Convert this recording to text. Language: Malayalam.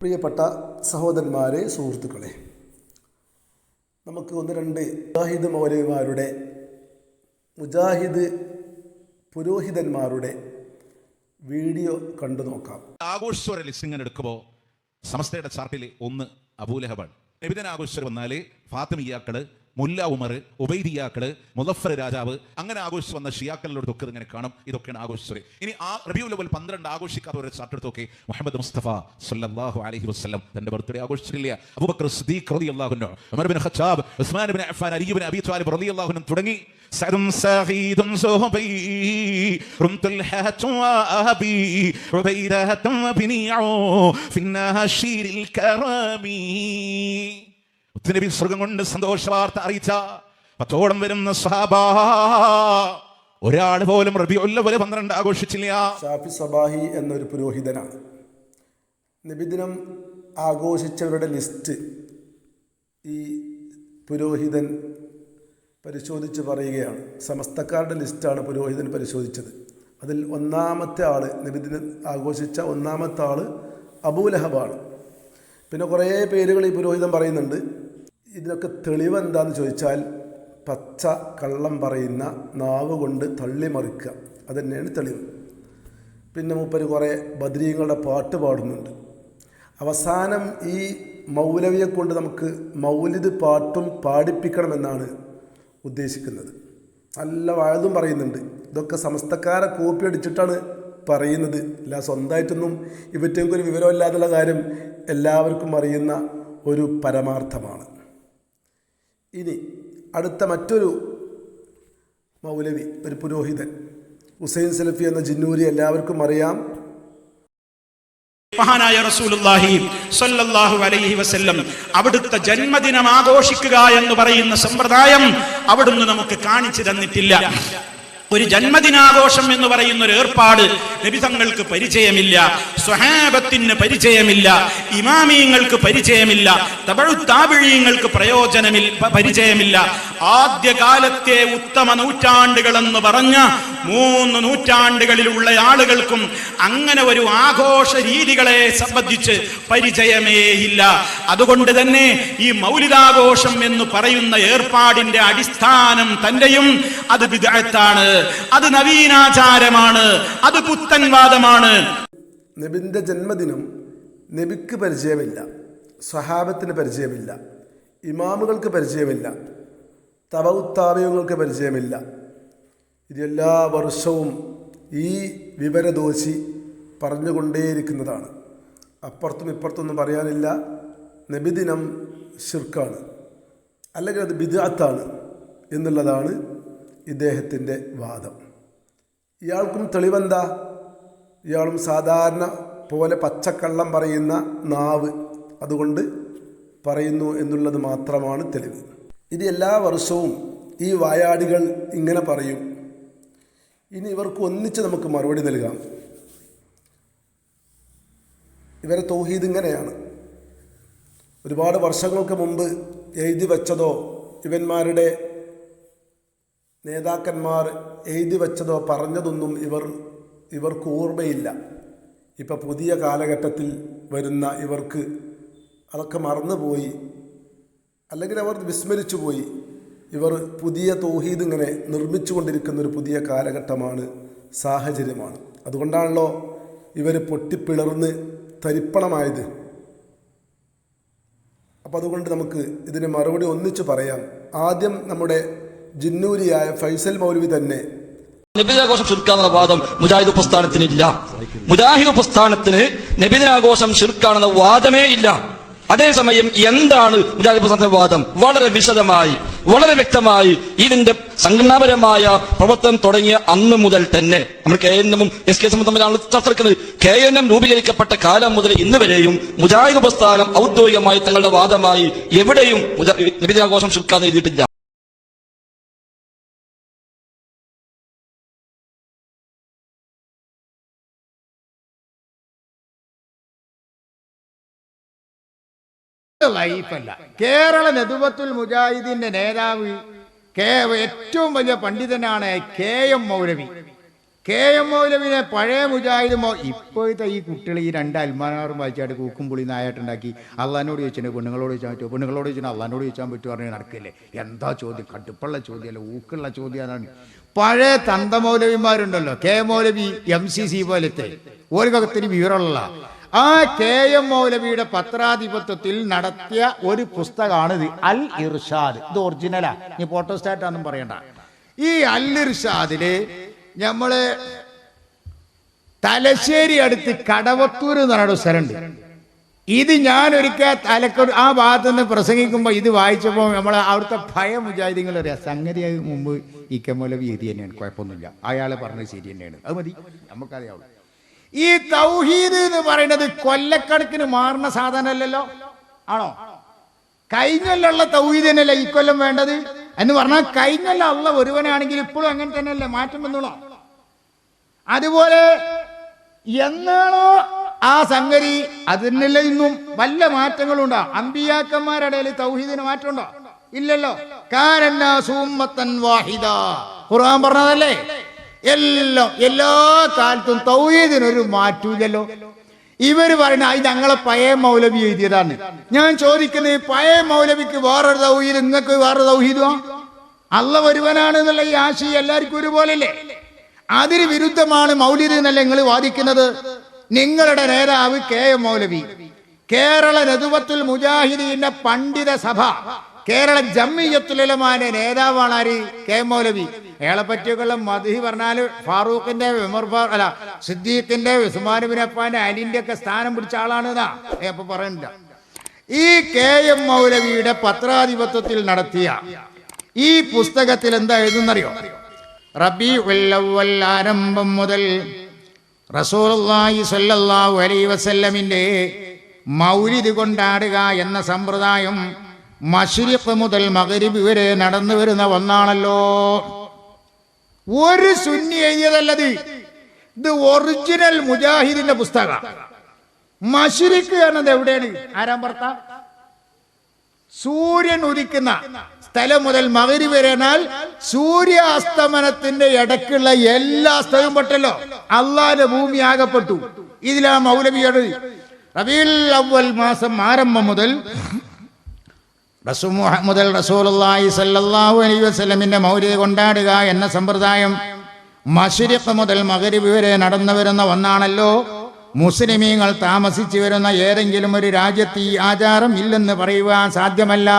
പ്രിയപ്പെട്ട സഹോദരന്മാരെ സുഹൃത്തുക്കളെ നമുക്ക് ഒന്ന് രണ്ട് മുജാഹിദ് മൗലവിമാരുടെ മുജാഹിദ് പുരോഹിതന്മാരുടെ വീഡിയോ കണ്ടു നോക്കാം. ആഘോഷ്വര ലിസ്റ്റ് ഇങ്ങനെ എടുക്കുമ്പോൾ സമസ്തയുടെ ചാർട്ടിൽ ഒന്ന് അബൂലഹബാണ്. നബിതൻ ആഘോഷർ വന്നാൽ ഫാത്തിമിയാക്കൾ മുല്ല ഉമർ ഉബൈദിയാക്കൾ മുദഫർ രാജാവ് അങ്ങനെ ആഘോഷിച്ച് വന്ന ഷിയാക്കളുടെ ഒക്കെ ഇങ്ങനെ കാണും. ഇതൊക്കെയാണ് ആഘോഷിച്ചത്. ഇനി ആ റബിയു ലെവൽ പന്ത്രണ്ട് ആഘോഷിക്കാത്ത ഒരു ചാർട്ട് എടുത്തൊക്കെ. മുഹമ്മദ് മുസ്തഫ സല്ലല്ലാഹു അലഹി വസ്ലം തന്റെ ബർത്ത്ഡേ ആഘോഷിച്ചില്ല അബൂബക്കർ സിദ്ദീഖ് റളിയല്ലാഹു അൻഹു Umar bin Khattab Usman bin Affan Ali bin Abi Talib റളിയല്ലാഹു അൻഹു തുടങ്ങി. സഅദും صهبي رمت റംതുൽ ഹാറ്റും വഅബി ഉബൈദഹത്തും في ഫിന്നാശീരിൽ കറമി. മുത്തുനബി സ്വർഗം കൊണ്ട് സന്തോഷ വാർത്ത അറിയിച്ച പത്തോളം വരുന്ന സഹാബ ഒരാൾ പോലും റബിയുല്ലവൽ പന്ത്രണ്ട് ആഘോഷിച്ചില്ല. ഷാഫി സബാഹി എന്നൊരു പുരോഹിതനാണ്. നബിദിനം ആഘോഷിച്ചവരുടെ ലിസ്റ്റ് ഈ പുരോഹിതൻ പരിശോധിച്ച് പറയുകയാണ്. സമസ്തക്കാരുടെ ലിസ്റ്റാണ് പുരോഹിതൻ പരിശോധിച്ചത്. അതിൽ ഒന്നാമത്തെ ആൾ നബിദിനം ആഘോഷിച്ച ഒന്നാമത്തെ ആൾ അബൂലഹബാണ്. പിന്നെ കുറേ പേരുകൾ ഈ പുരോഹിതൻ പറയുന്നുണ്ട്. ഇതിനൊക്കെ തെളിവ് എന്താണെന്ന് ചോദിച്ചാൽ പച്ച കള്ളം പറയുന്ന നാവ് കൊണ്ട് തള്ളിമറിക്കുക. അത് തന്നെയാണ് തെളിവ്. പിന്നെ മൂപ്പര് കുറേ ബദ്രീങ്ങളുടെ പാട്ട് പാടുന്നുണ്ട്. അവസാനം ഈ മൗലവിയെ കൊണ്ട് നമുക്ക് മൗലിദ് പാട്ടും പാടിപ്പിക്കണമെന്നാണ് ഉദ്ദേശിക്കുന്നത്. നല്ല വാഴതും പറയുന്നുണ്ട്. ഇതൊക്കെ സമസ്തക്കാരെ കോപ്പി അടിച്ചിട്ടാണ് പറയുന്നത്. അല്ല സ്വന്തമായിട്ടൊന്നും ഇവറ്റേക്കൊരു വിവരമില്ലാതുള്ള കാര്യം എല്ലാവർക്കും അറിയുന്ന ഒരു പരമാർത്ഥമാണ്. ഇനി അടുത്ത മറ്റൊരു മൗലവി ഒരു പുരോഹിതൻ ഹുസൈൻ സലഫി എന്ന ജിന്നൂരി എല്ലാവർക്കും അറിയാം. മഹാനായ റസൂലുള്ളാഹി സ്വല്ലല്ലാഹു അലൈഹി വസല്ലം അവിടുത്തെ ജന്മദിനം ആഘോഷിക്കുക എന്ന് പറയുന്ന സമ്പ്രദായം അവിടുന്ന് നമുക്ക് കാണിച്ചു തന്നിട്ടില്ല. ഒരു ജന്മദിനാഘോഷം എന്ന് പറയുന്ന ഒരു ഏർപ്പാട് നബിതങ്ങൾക്ക് പരിചയമില്ല സ്വഹാബത്തിന് പരിചയമില്ല. ഇമാമിയങ്ങൾക്ക് പരിചയമില്ല തപഴുത്താപിഴീങ്ങൾക്ക് പ്രയോജനമില്ല പരിചയമില്ല. ആദ്യകാലത്തെ ഉത്തമ നൂറ്റാണ്ടുകളെന്ന് പറഞ്ഞ മൂന്ന് നൂറ്റാണ്ടുകളിലുള്ള ആളുകൾക്കും അങ്ങനെ ഒരു ആഘോഷ രീതികളെ സംബന്ധിച്ച് പരിചയമേയില്ല അതുകൊണ്ട് തന്നെ ഈ മൗലികാഘോഷം എന്ന് പറയുന്ന ഏർപ്പാടിന്റെ അടിസ്ഥാനം തന്റെയും അത് വിദഗ്ധാണ് അത് നവീനാചാരമാണ് അത് പുത്തൻവാദമാണ്. നബിന്റെ ജന്മദിനം നബിക്ക് പരിചയമില്ല സ്വഹാബത്തിന് പരിചയമില്ല ഇമാമുകൾക്ക് പരിചയമില്ല തവഉത്താവയങ്ങൾക്ക് പരിചയമില്ല. ഇതെല്ലാ വർഷവും ഈ വിവരദോഷി പറഞ്ഞുകൊണ്ടേയിരിക്കുന്നതാണ്. അപ്പുറത്തും ഇപ്പുറത്തൊന്നും പറയാനില്ല നബിദിനം ഷിർക്കാണ് അല്ലെങ്കിൽ അത് ബിദാത്താണ് എന്നുള്ളതാണ് ഇദ്ദേഹത്തിന്റെ വാദം. ഇയാൾക്കും തെളിവെന്താ? ഇയാളും സാധാരണ പോലെ പച്ചക്കള്ളം പറയുന്ന നാവ് അതുകൊണ്ട് പറയുന്നു എന്നുള്ളത് മാത്രമാണ് തെളിവ്. ഇത് എല്ലാ വർഷവും ഈ വായാടികൾ ഇങ്ങനെ പറയും. ഇനി ഇവർക്ക് ഒന്നിച്ച് നമുക്ക് മറുപടി നൽകാം. ഇവരെ തൗഹീദ് ഇങ്ങനെയാണ്. ഒരുപാട് വർഷങ്ങൾക്ക് മുമ്പ് എഴുതി വച്ചതോ ഇവന്മാരുടെ നേതാക്കന്മാർ എഴുതി വച്ചതോ പറഞ്ഞതൊന്നും ഇവർ ഇവർക്ക് ഓർമ്മയില്ല. ഇപ്പം പുതിയ കാലഘട്ടത്തിൽ വരുന്ന ഇവർക്ക് അതൊക്കെ മറന്നുപോയി. അല്ലെങ്കിൽ അവർ വിസ്മരിച്ചു പോയി ഇവർ പുതിയ തോഹീദ് ഇങ്ങനെ നിർമ്മിച്ചു കൊണ്ടിരിക്കുന്ന ഒരു പുതിയ കാലഘട്ടമാണ് സാഹചര്യമാണ്. അതുകൊണ്ടാണല്ലോ ഇവർ പൊട്ടിപ്പിളർന്ന് തരിപ്പണമായത്. അപ്പോൾ അതുകൊണ്ട് നമുക്ക് ഇതിന് മറുപടി ഒന്നിച്ച് പറയാം. ആദ്യം നമ്മുടെ ജിന്നൂരിയായ ഫൈസൽ മൗലവി തന്നെ നബിദിനാഘോഷം ഷിർക്കാണെന്ന വാദം മുജാഹിദ് പ്രസ്ഥാനത്തിനില്ല. മുജാഹിദ് പ്രസ്ഥാനത്തിന് നബിദിനാഘോഷം ശിർക്കാണെന്ന വാദമേ ഇല്ല. അതേസമയം എന്താണ് മുജാഹിദ് പ്രസ്ഥാനത്തിന്റെ വാദം? വളരെ വിശദമായി വളരെ വ്യക്തമായി ഇതിന്റെ സംഘടനാപരമായ പ്രവർത്തനം തുടങ്ങിയ അന്ന് മുതൽ തന്നെ നമ്മൾ കെ എൻ എമ്മും എസ് കെ എസും തമ്മിലാണ് ചർച്ചക്കുന്നത് കെ എൻ എം രൂപീകരിക്കപ്പെട്ട കാലം മുതൽ ഇന്ന് വരെയും മുജാഹിദ് പ്രസ്ഥാനം ഔദ്യോഗികമായി തങ്ങളുടെ വാദമായി എവിടെയും നബിദിനാഘോഷം ഷിർക്കാന്ന് എഴുതിയിട്ടില്ല. ലൈഫല്ല. കേരള നെതുവത്തുൽ മുജാഹിദിന്റെ നേതാവ് കെ ഏറ്റവും വലിയ പണ്ഡിതനാണ് K M Maulavi. K M മൗലവിനെ പഴയ മുജാഹിദ് മൗ ഇപ്പോഴത്തെ ഈ കുട്ടികൾ ഈ രണ്ട് അൽമാനാറും വായിച്ചായിട്ട് കൂക്കും പുളി നായായിട്ടുണ്ടാക്കി അള്ളഹാനോട് ചോദിച്ചിട്ട് പെണ്ണുങ്ങളോട് ചോദിച്ചാൽ പറ്റുമോ? പെണ്ണുങ്ങളോട് ചോദിച്ചാൽ അള്ളഹാനോട് ചോദിച്ചാൽ പറ്റുമോ? പറഞ്ഞാൽ നടക്കില്ലേ. എന്താ ചോദ്യം? കടുപ്പുള്ള ചോദ്യമല്ല ഊക്കുള്ള ചോദ്യമാണ്. പഴയ തന്ത മൗലവിമാരുണ്ടല്ലോ. K Maulavi M C C പോലത്തെ. ഓർക്കത്തിന് വിവരമുള്ള ആ കെ എം മൗലവിയുടെ പത്രാധിപത്യത്തിൽ നടത്തിയ ഒരു പുസ്തകമാണ് ഇത് അൽ ഇർഷാദ്. ഇത് ഒറിജിനലാ നീ ഫോട്ടോസ്റ്റാറ്റാന്നും പറയണ്ട. ഈ അൽ ഇർഷാദിൽ നമ്മൾ തലശ്ശേരി അടുത്ത് കടവത്തൂർ എന്ന് ഒരു സ്ഥലമുണ്ട്. ഇത് ഞാൻ ഒരിക്കൽ തലക്കൊരു ആ ഭാഗത്ത് നിന്ന് പ്രസംഗിക്കുമ്പോൾ ഇത് വായിച്ചപ്പോൾ നമ്മൾ അവിടുത്തെ ഭയം മുജാഹിദിങ്ങൾ അറിയാം സംഗതി മുമ്പ് കമോലവി എഴുതി തന്നെയാണ് കുഴപ്പമൊന്നുമില്ല. അയാളെ പറഞ്ഞത് ശരി തന്നെയാണ്. അത് മതി. നമുക്കറിയാവുള്ളൂ. ഈ തൗഹീദ് എന്ന് പറയുന്നത് കൊല്ലക്കണക്കിന് മാറുന്ന സാധനമല്ലല്ലോ? ആണോ? കഴിഞ്ഞല്ലുള്ള തൗഹീദ് തന്നെയല്ലേ ഈ കൊല്ലം വേണ്ടത്? എന്ന് പറഞ്ഞാൽ കഴിഞ്ഞല്ല അള്ള ഒരുവനാണെങ്കിൽ ഇപ്പോഴും അങ്ങനെ തന്നെയല്ലേ? മാറ്റം വന്നോളാം. അതുപോലെ എന്നാണോ ആ സംഗതി? അതിനല്ലേ ഇന്നും വല്ല മാറ്റങ്ങളും ഉണ്ടോ അമ്പിയാക്കന്മാരുടെ തൗഹീദിന് മാറ്റമുണ്ടോ? ഇല്ലല്ലോ. കാരന്നാസൂമ്മത്തൻ വാഹിദ. ഖുർആൻ പറഞ്ഞതല്ലേ? എല്ലാം എല്ലാ കാലത്തും തൗഹീദിനൊരു മാറ്റൂലല്ലോ ഇവർ പറയുന്ന അത് ഞങ്ങളെ പഴയ മൗലവി എഴുതിയതാണ്. ഞാൻ ചോദിക്കുന്നത് ഈ പഴയ മൗലവിക്ക് വേറൊരു തൗഹീദ് നിങ്ങൾക്ക് വേറൊരു തൗഹീദോ? അല്ല ഒരുവനാണ് എന്നുള്ള ഈ ആശയം എല്ലാവർക്കും ഒരുപോലല്ലേ? അതിന് വിരുദ്ധമാണ് മൗലിദ് എന്നല്ല നിങ്ങൾ വാദിക്കുന്നത്? നിങ്ങളുടെ നേതാവ് കെ എം മൗലവി. കേരള നദുവത്തുൽ മുജാഹിദീന്റെ പണ്ഡിത സഭ. കേരള ജമ്മിയത്തുലമാന്റെ നേതാവാണ് ആര്? കെ മൗലവി. അയാളെ പറ്റിയൊക്കെയുള്ള മതി പറഞ്ഞാൽ ഫാറൂഖിന്റെ അല്ല സിദ്ദീഖിന്റെ അപ്പാന്റെ അലിന്റെ ഒക്കെ സ്ഥാനം പിടിച്ച ആളാണ് അപ്പൊ പറയുന്നില്ല ഈ കെ എം മൗലവിയുടെ പത്രാധിപത്യത്തിൽ നടത്തിയ ഈ പുസ്തകത്തിൽ എന്താ എഴുതുന്നറിയോ? റബി ആരംഭം മുതൽ അലൈഹി വസല്ലമിന്റെ മൗലിദ് കൊണ്ടാടുക എന്ന സമ്പ്രദായം മഷ്രിഖ് മുതൽ മകരിബ് വരെ നടന്നു വരുന്ന ഒന്നാണല്ലോ. ഒരു സുന്നി എഴുതിയതല്ലത്. ഇത് ഒറിജിനൽ മുജാഹിദിന്റെ പുസ്തക മഷിരിക്ക് എന്നത് എവിടെയാണ്? ആരാം ഭർത്ത സൂര്യൻ ഉദിക്കുന്ന സ്ഥലം മുതൽ മകരി വരെനാൽ സൂര്യാസ്തമനത്തിന്റെ ഇടയ്ക്കുള്ള എല്ലാ സ്ഥലവും പെട്ടല്ലോ. അള്ളാന്റെ ഭൂമി ആകപ്പെട്ടു. ഇതിലാ മൗലവിയോട് റബീൽ അവൽ മാസം ആരംഭം മുതൽ റസൂ- മുതൽ റസൂലുള്ളാഹി സല്ലാഹു അലൈ വസ്ലമിന്റെ മൗര്യ കൊണ്ടാടുക എന്ന സമ്പ്രദായം മഷ്രിഖ് മുതൽ മഗ്രിബ് വരെ നടന്നു വരുന്ന ഒന്നാണല്ലോ. മുസ്ലിമീങ്ങൾ താമസിച്ചു വരുന്ന ഏതെങ്കിലും ഒരു രാജ്യത്ത് ഈ ആചാരം ഇല്ലെന്ന് പറയുവാൻ സാധ്യമല്ല.